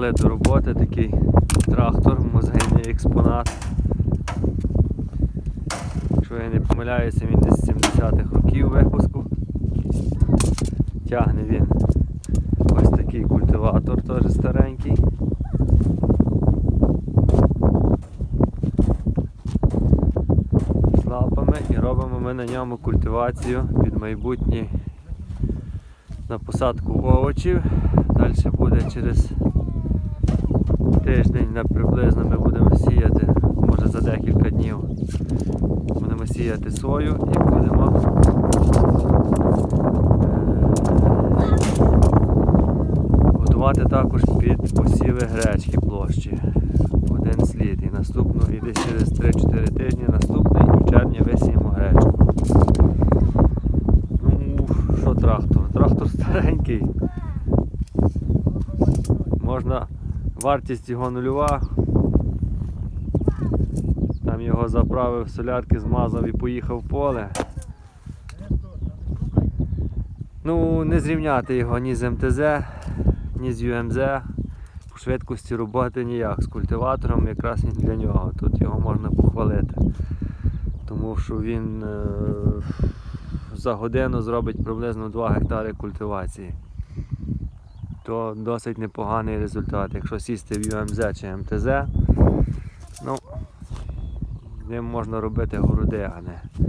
Запрягли до роботи такий трактор, музейний експонат. Якщо я не помиляюся, він десь з 70-х років випуску. Тягне він ось такий культиватор теж старенький. З лапами і робимо ми на ньому культивацію під майбутнє на посадку овочів. Далі буде через тиждень приблизно ми будемо сіяти, може за декілька днів. Будемо сіяти сою і будемо е, готувати також під посіви гречки площі. Один слід. І наступну, і десь через 3-4 тижні наступний в червні висіємо гречку. Ну, що трактор? Трактор старенький. Можна, вартість його нульова. Там його заправив солярки, змазав і поїхав в поле. Ну, не зрівняти його ні з МТЗ, ні з ЮМЗ. По швидкості роботи ніяк. З культиватором якраз він для нього. Тут його можна похвалити. Тому що він е, за годину зробить приблизно 2 гектари культивації. То досить непоганий результат. Якщо сісти в ЮМЗ чи МТЗ, ну, ним можна робити городи, а не,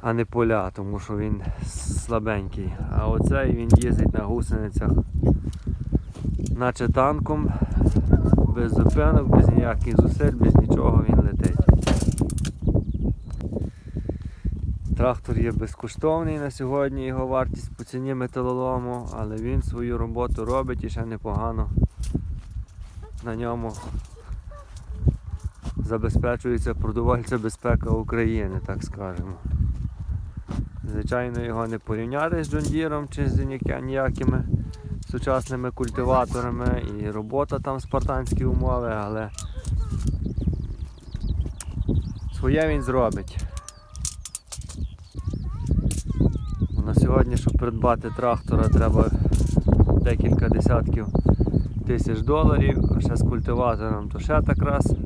а не поля, тому що він слабенький. А оцей він їздить на гусеницях, наче танком, без зупинок, без ніяких зусиль, без нічого він летить. Трактор є безкоштовний на сьогодні, його вартість по ціні металолому, але він свою роботу робить і ще непогано на ньому забезпечується продовольча безпека України, так скажемо. Звичайно, його не порівняти з Джондіром чи з ніякими сучасними культиваторами і робота там спартанські умови, але своє він зробить. На сьогодні, щоб придбати трактора, треба декілька десятків тисяч доларів, а ще з культиватором, то ще так раз.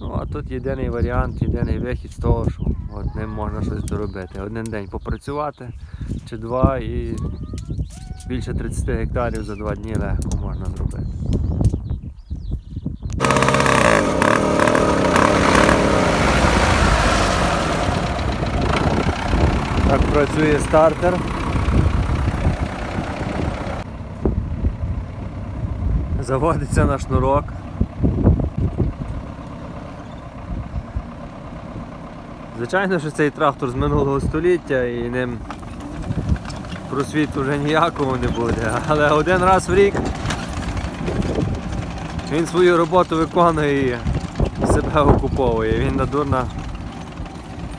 Ну, а тут єдиний варіант, єдиний вихід з того, що от ним можна щось доробити. Один день попрацювати чи два і більше 30 гектарів за два дні легко можна зробити. Так працює стартер. Заводиться на шнурок. Звичайно, що цей трактор з минулого століття і ним просвіту вже ніякого не буде, але один раз в рік він свою роботу виконує і себе окуповує. Він надурно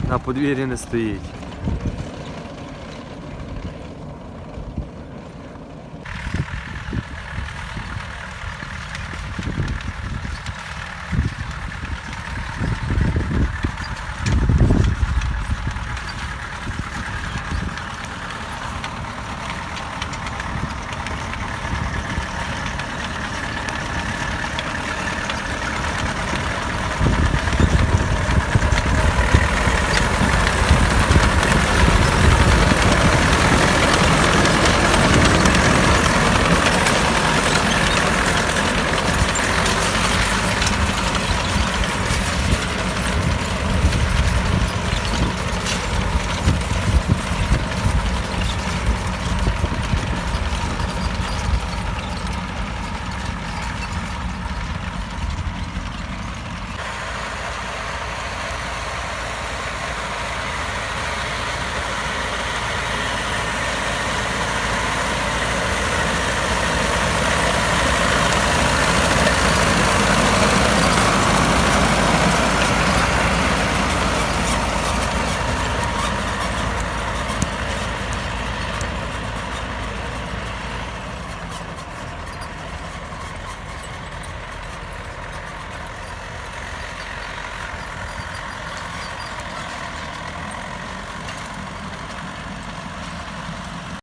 на подвір'ї не стоїть.